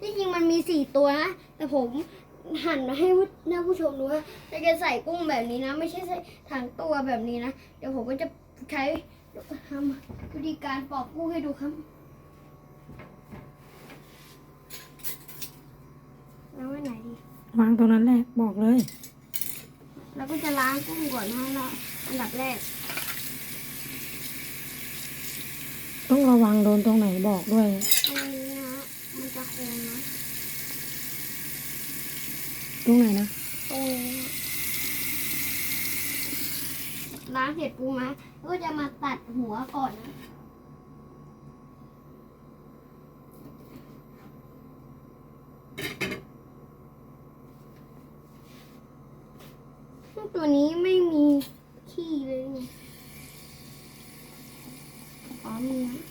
ที่จริงมันมีสี่ตัวนะ แต่ผมหั่นให้หน้าผู้ชมดูว่าเราจะใส่กุ้งแบบนี้นะ ไม่ใช่ใส่ทั้งตัวแบบนี้นะ เดี๋ยวผมก็จะใช้ทำวิธีการปอกกุ้งให้ดูครับแล้วไว้ไหนดีวางตรงนั้นแหละบอกเลย เราก็จะล้างกุ้งก่อนนะเราอันดับแรก ต้องระวังโดนตรงไหนบอกด้วยตรงนี้นะ มันจะโคนนะตรงไหนนะตรงนี้นะล้างเสร็จปุ๊บนะแล้วก็จะมาตัดหัวก่อนนะ ตัวนี้ไม่มีขี้เลยไงอ๋อมีนะ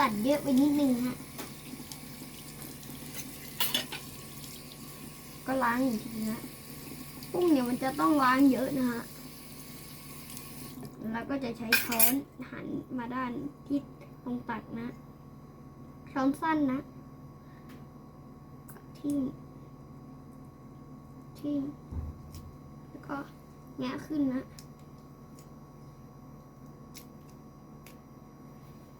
ตัดเยอะไปนิดนึงฮะ ก็ล้างอีกทีนะกุ้งเนี่ยมันจะต้องล้างเยอะนะฮะ แล้วก็จะใช้ช้อนหันมาด้านที่ตรงตัดนะ ช้อนสั้นนะทิ่มทิ่มแล้วก็แงะขึ้นนะดึงมือให้หลุด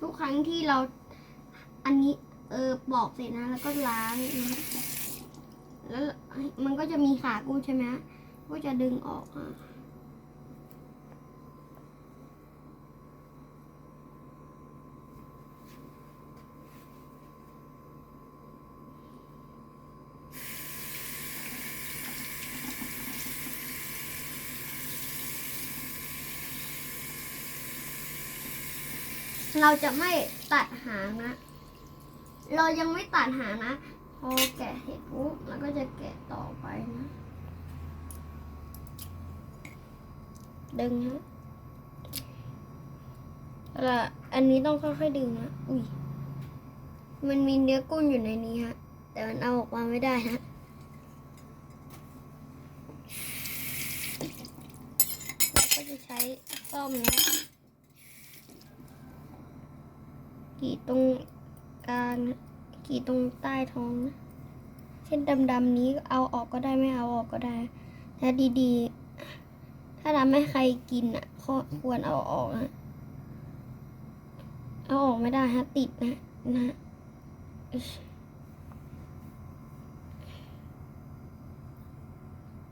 ทุกครั้งที่เราอันนี้เออปอกเสร็จนะ แล้วก็ล้างนะแล้วมันก็จะมีขากุ้งใช่ไหมก็จะดึงออกอะ เราจะไม่ตัดหางนะ เรายังไม่ตัดหางนะ พอแกะเสร็จปุ๊บแล้วก็จะแกะต่อไปนะ ดึงฮะแล้อันนี้ต้องค่อยๆดึงนะ อุ้ย มันมีเนื้อกุ้งอยู่ในนี้ฮะ แต่มันเอาออกมาไม่ได้ฮะก็จะใช้ซ่อมนะ กรีดตรงกลางกี่ตรงใต้ท้องนะเส้นดำๆนี้เอาออกก็ได้ไม่เอาออกก็ได้ถ้าดีๆ ถ้าทำให้ใครกินอะก็ควรเอาออกนะเอาออกไม่ได้ฮะติดนะนะ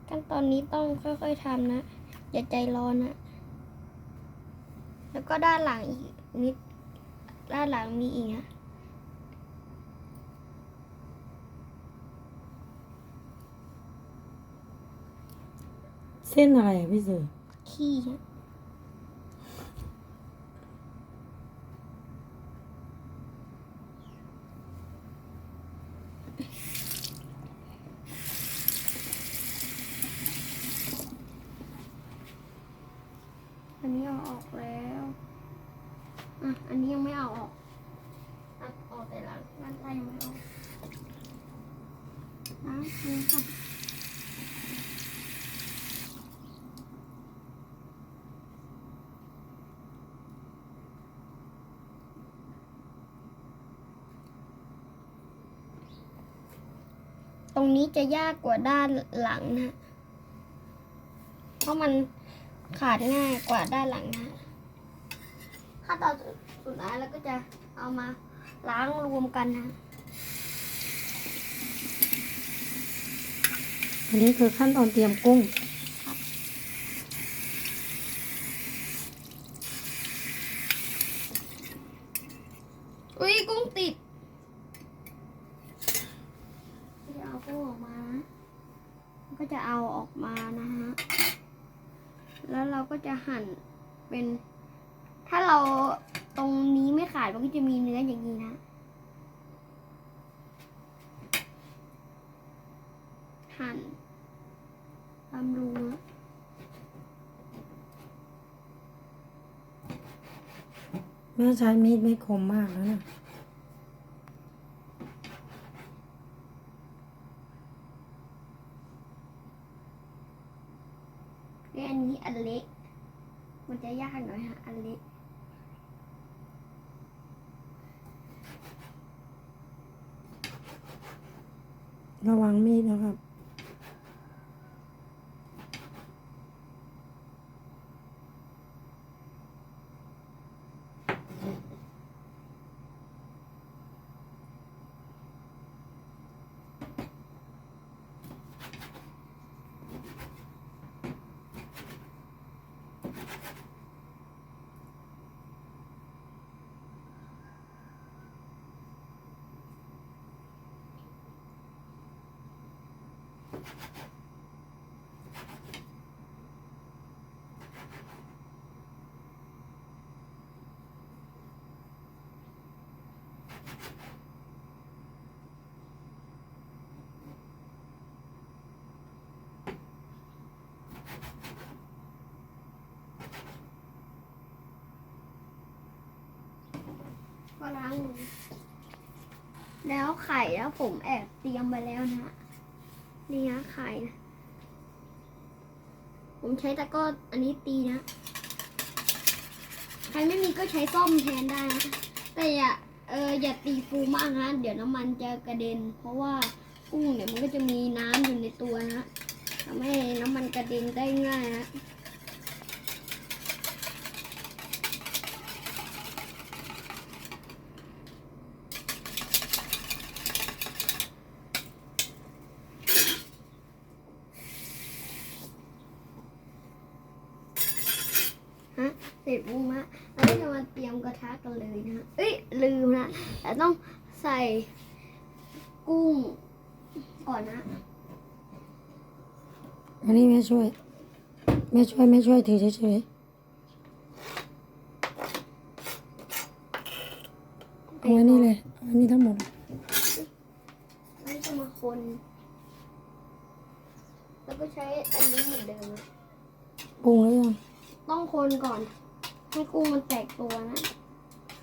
ขั้นตอนนี้ต้องค่อยๆทำนะ อย่าใจร้อนนะ แล้วก็ด้านหลังอีกนิด ด้านหลังมีอีกนะเส้นอะไรอะพี่สือขี้อะอันนี้เอาออกแล้ว อะ อันนี้ยังไม่เอาออกอออกแต่หลังด้านใต้ยังไม่เอาออกนะนี่ค่ะตรงนี้จะยากกว่าด้านหลังนะ เพราะมันขาดง่ายกว่าด้านหลังนะ ขั้นตอนสุดท้ายแล้วก็จะเอามาล้างรวมกันนะอันนี้คือขั้นตอนเตรียมกุ้ง อุ้ยกุ้งติดจะเอากุ้งออกมานะก็จะเอาออกมานะฮะ แล้วเราก็จะหั่นเป็น ถ้าเรา ตรงนี้ไม่ขาดมันก็จะมีเนื้ออย่างนี้นะ หั่นตามรูนะ แม่ใช้มีดไม่คมมากแล้วนะ และอันนี้อันเล็ก มันจะยากหน่อยฮะ อันเล็ก ระวังมีดนะครับ ก็ล้างมือแล้วไข่แล้วผมแอบเตรียมไปแล้วนะ นี่นะไข่นะ ผมใช้ตะก้ออันนี้ตีนะ ใครไม่มีก็ใช้ส้อมแทนได้นะ แต่อย่าเอออย่าตีฟูมากนะเดี๋ยวน้ำมันจะกระเด็น เพราะว่ากุ้งเนี่ยมันก็จะมีน้ำอยู่ในตัวนะทำให้น้ำมันกระเด็นได้ง่ายนะ ฮะ เสร็จปุ๊บฮะเราก็จะมาเตรียมกระทะกันเลยนะฮะเอ้ยลืมนะแต่ต้องใส่กุ้งก่อนนะ อันนี้แม่ช่วย แม่ช่วยแม่ช่วยถือเฉยๆเอาไว้นี่เลยเอาไว้นี่ทั้งหมดแล้วจะมาคน แล้วก็ใช้อันนี้เหมือนเดิมนะปรุงหรือยัง ต้องคนก่อน ให้กุ้งมันแตกตัวนะ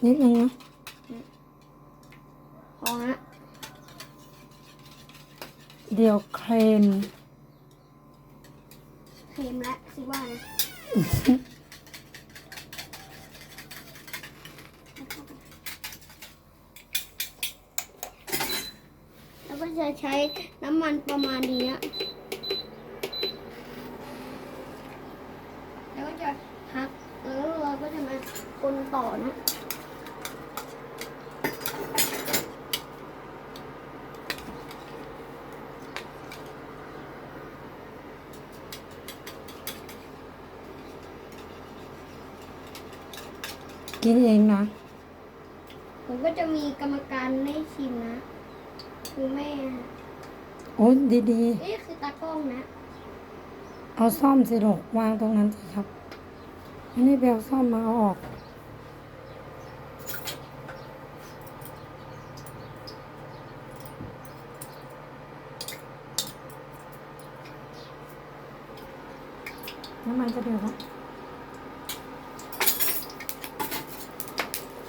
นิดนึงนะพอฮะเดี๋ยวเค็มเค็มแล้วสิว่านะแล้วก็จะใช้น้ำมันประมาณนี้นะแล้วก็จะพักแล้วเราก็จะมาคนต่ อนะกินเองนะ ผมก็จะมีกรรมการให้ชิมนะคือแม่โอ้ยดีนี่คือตากล้องนะๆ เอาซ่อมสิลูกวางตรงนั้นสิครับอันนี้ไปเอาซ่อมมาเอาออก มันจะเดือดแล้ว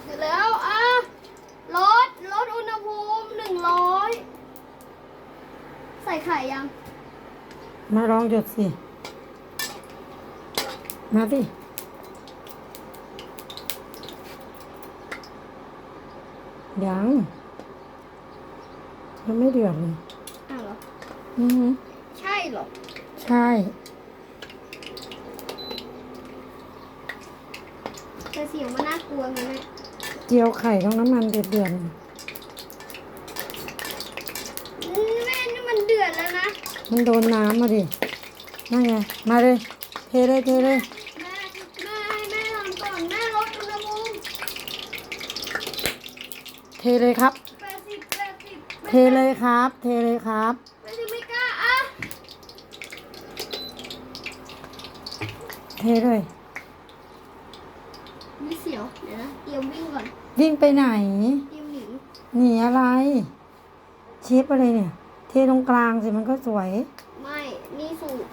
เสร็จแล้วอะลดลดอุณหภูมิหนึ่งร้อยใส่ไข่ยัง มาลองหยดสิ มาสิยังยังไม่เดือดเลยอ้าวเหรอ อือหือใช่เหรอ ใช่ แต่เสียงมันน่ากลัวไงแม่เจียวไข่ต้องน้ำมันเดือดเดือดๆอืมแม่นี่มันเดือดแล้วนะมันโดนน้ำมาดินั่นไงมาเลยเทเลยเทเลยแม่แม่ให้แม่ทำก่อนแม่ลดอุณหภูมิเทเลยครับ แปดสิบแปดสิบเทเลยครับ เทเลยครับแปดสิบไม่กล้าอะ เทเลย ไม่เสียวเดี๋ยวนะอีรียมวิ่งก่อนวิ่งไปไหนเตรียมหนีหนีอะไร เชฟอะไรเนี่ย เทตรงกลางสิมันก็สวย ไม่ นี่สูตร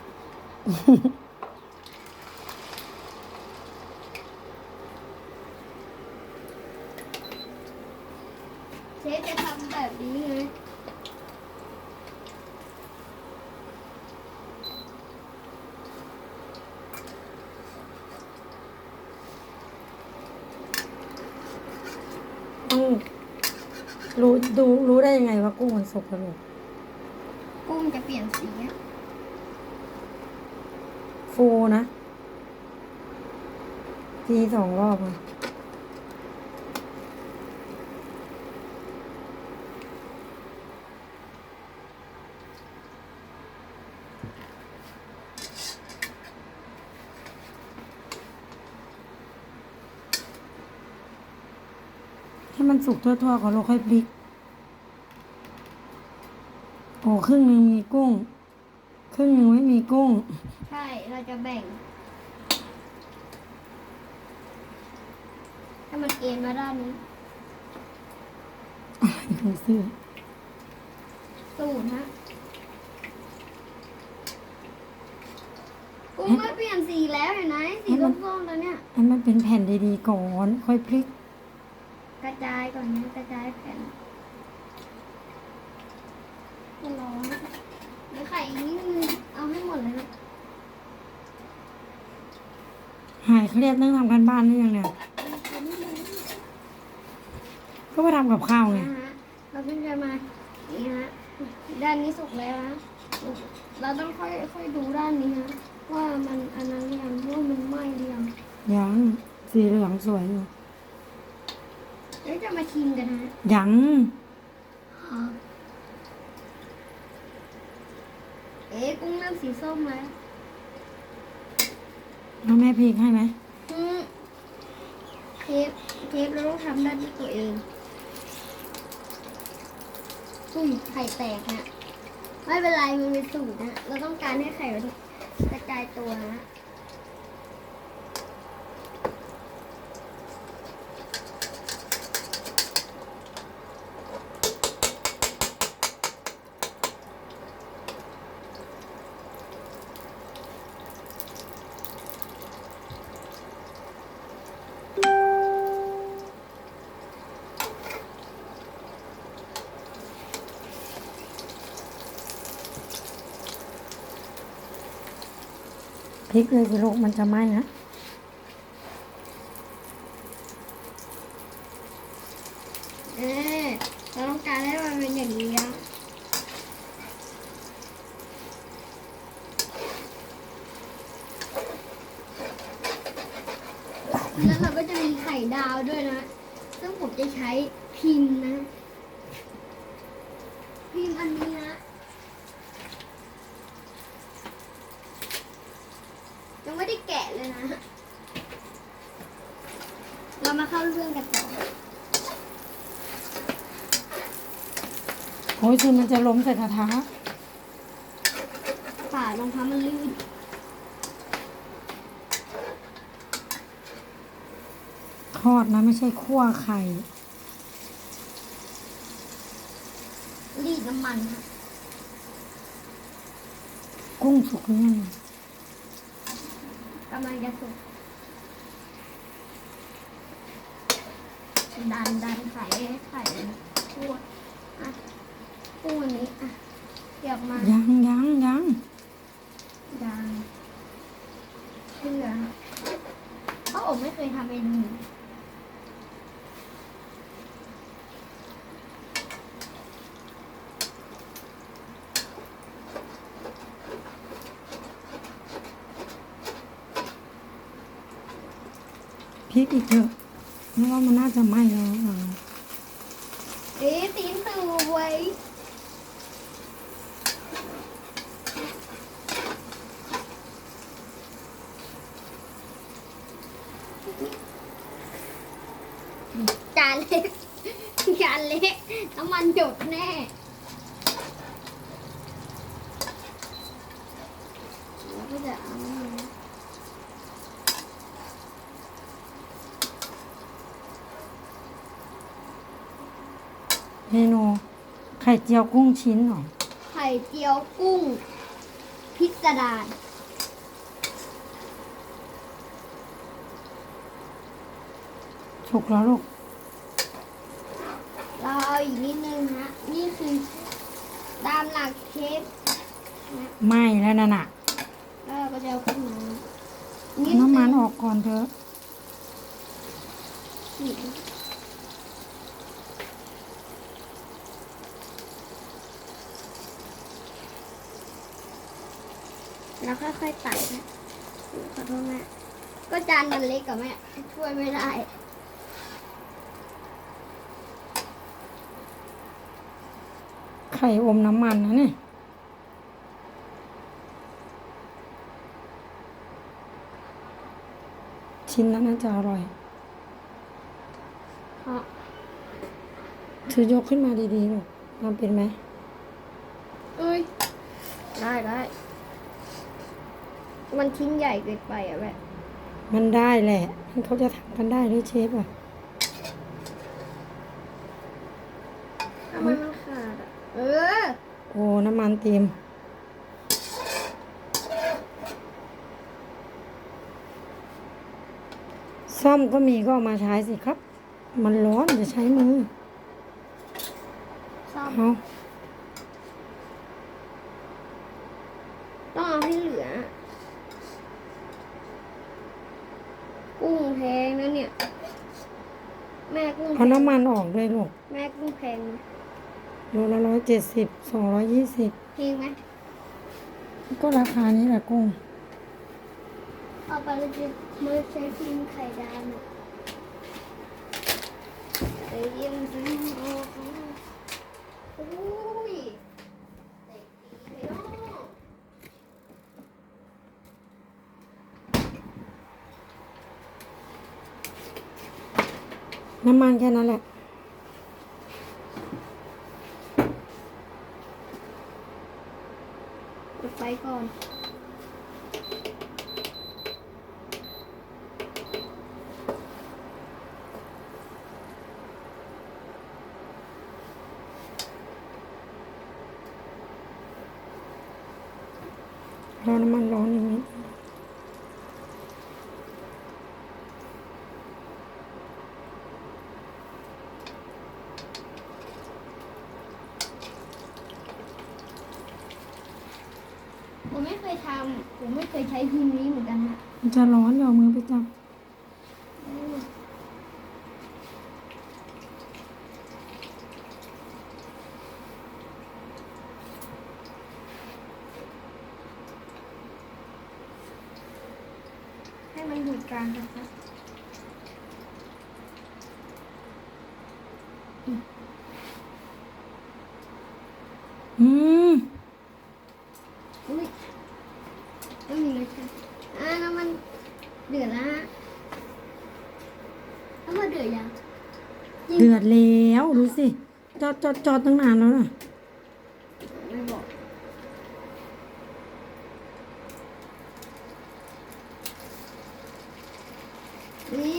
เชฟจะทำแบบนี้ไง ต้องรู้ดูรู้ได้ยังไงว่ากุ้งมันสุกแล้วลูกกุ้งจะเปลี่ยนสีอะฟูนะทีสองรอบอะ สุกทั่วๆก่อนเราค่อยพลิก โอ้ครึ่งหนึ่งมีกุ้ง ครึ่งหนึ่งไม่มีกุ้ง ใช่ เราจะแบ่งถ้ามันเอ็นมาด้านนี้อะไรของเสื้อสูตรฮะกุ้งไม่เปลี่ยนสีแล้วเห็นไหมสีส้มๆตัวเนี้ยให้มันเป็นแผ่นดีๆก่อน ค่อยพลิก กระจายก่อนนะกระจายแผ่นมันร้อนเดี๋ยวไข่อีกนิดนึงเอาให้หมดเลยนะหายเครียดเรื่องทำการบ้านหรือยังเนี่ย ก็ไปทำกับข้าวไง นะฮะเราเพิ่งจะมานี่ฮะด้านนี้สุกแล้วนะเราต้องค่อยค่อยดูด้านนี้นะว่ามันอันนั้นหรือยังว่ามันไหม้หรือยังยังสีเหลืองสวยอยู่ เดี๋ยวจะมาชิมกันนะฮะยังเอ๊ะกุ้งเริ่มสีส้มแล้วแล้วแม่พลิกให้ไหมอืมเทปเทปเราต้องทำด้านที่ตัวเองอุ้ยไข่แตกนะไม่เป็นไรมันเป็นสูตรนะ เราต้องการให้ไข่มันกระจายตัวนะ พลิกเลยสิลูกมันจะไหม้นะเอ๊ะเราต้องการให้มันเป็นอย่างนี้นะแล้วเราก็จะมีไข่ดาวด้วยนะ ซึ่งผมจะใช้พิมพ์นะ พิมพ์อันนี้นะ ยังไม่ได้แกะเลยนะ เรามาเข้าเรื่องกันต่อ โอ้ยคือมัน จะล้มใส่กระทะฝารองเท้ามันลื่นทอดนะไม่ใช่คั่วไข่ รีดน้ำมันค่ะกุ้งสุกหรือยังกำลังจะสุกดันดันไข่ให้ไข่ทั่วอะ ตู้อันนี้อะเกี่ยวมายังยังยังดันเพื่อเพราะผมไม่เคยทำเมนูนี้พริกอีกเถอะเพราะว่ามันน่าจะไหม้แล้วอะเอ๊ะตีนตือไว้จ มันหยุดแน่ ก็จะเมนูไข่เจียวกุ้งชิ้นเหรอไข่เจียวกุ้ง พิสดารสุกแล้วลูก เราเอาอีกนิดนึงฮะนี่คือตามหลักเชฟนะไหม้แล้วนั่นน่ะแล้วเราก็จะเอาขึ้นมาเอาน้ำมันออกก่อนเถอะ นิดแล้วค่อยๆตัดนะขอโทษแม่ก็จานมันเล็กกับแม่ช่วยไม่ได้ ไข่อมน้ำมันนะเนี่ยชิ้นนั้นน่าจะอร่อยเพราะเธอยกขึ้นมาดีๆลูกทำเป็นไหมเอ้ย ได้ได้ มันชิ้นใหญ่เกินไปอะแม่มันได้แหละ มันเขาจะทำกันได้ด้วยเชฟอะ ทำไมมันขาดอะ เออ โอ้น้ำมันเต็มซ่อมก็มีก็เอามาใช้สิครับ มันร้อนจะใช้มือซ่อมเอาต้องเอาให้เหลือ กุ้งแพงนะเนี่ย แม่กุ้งแพเอางน้ำมันออกด้วยลูก แม่กุ้งแพงนะ โลละร้อยเจ็ดสิบสองร้อยยี่สิบแพงไหมก็ราคานี้แหละกุ้งเอาไปเลยจะมือใช้พิมพ์ไข่ดาวน่ะไปเยี่ยมดูโอ้ยเตะดีเลยเนาะน้ำมันแค่นั้นแหละ ปิดไฟก่อน รอน้ำมันร้อนอีกนิด ผมไม่เคยทำ ผมไม่เคยใช้พิมนี้เหมือนกันนะมันจะร้อนอย่าเอามือไปจับ ให้มันอยู่กลางกันครับ อืม อุ้ยไม่มีเลยค่ะอ่าน้ำมันเดือดแล้วฮะน้ำมันเดือดยัง เดือดแล้วดูสิ จอดจอดจอดตั้งนานแล้วนะ ไม่บอก นี่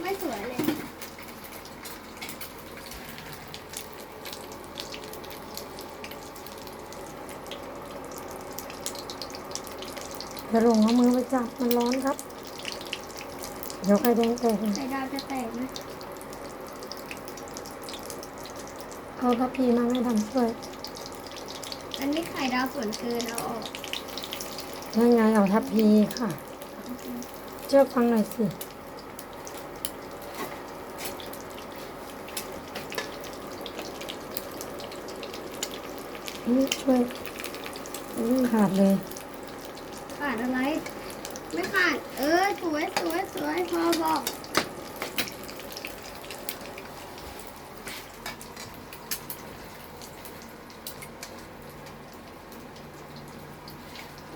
ไม่สวยเลย อย่าลงเอามือไปจับมันร้อนครับ เดี๋ยวไข่แดงแตกนะ ไข่ดาวจะแตกไหม เอาทัพพีมาไม่ทำช่วยอันนี้ไข่ดาวส่วนเกินเอาออกนั่นไงเอาทัพพีค่ะเชื่อฟังหน่อยสินี่ช่วยนี่ขาดเลย ขาดอะไร ไม่ขาด เออ สวยสวยสวยพอบอก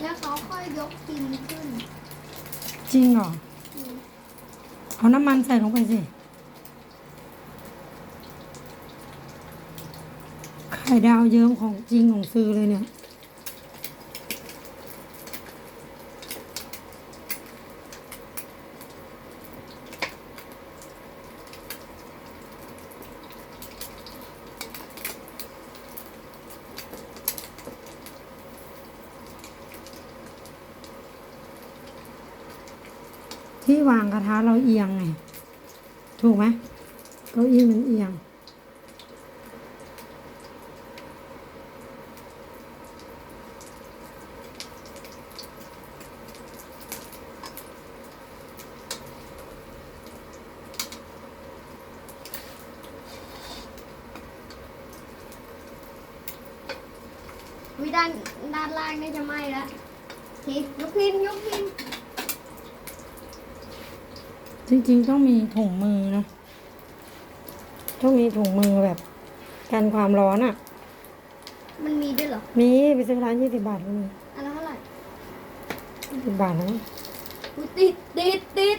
แล้วเขาค่ อยยกพิมพ์ขึ้นจริงเหรอ เอาน้ำมันใส่ลงไปสิ ไข่ดาวเยิ้มของจริงของซื้อเลยเนี่ย ที่วางกระทะเราเอียงไง ถูกไหมเก้าอี้มันเอียง วิด้านด้านล่างนี่จะไหม้แล้วทียกพิมพ์ยกพิมพ์จริงๆต้องมีถุงมือเนาะต้องมีถุงมือแบบกันความร้อนอะ่ะ มันมีด้วยเหรอ มีไปซื้อร้านยี่สิบบาทก็มีอันละเท่าไหร่ยี่สิบบาทแล้วอุ๊ยติดติดติด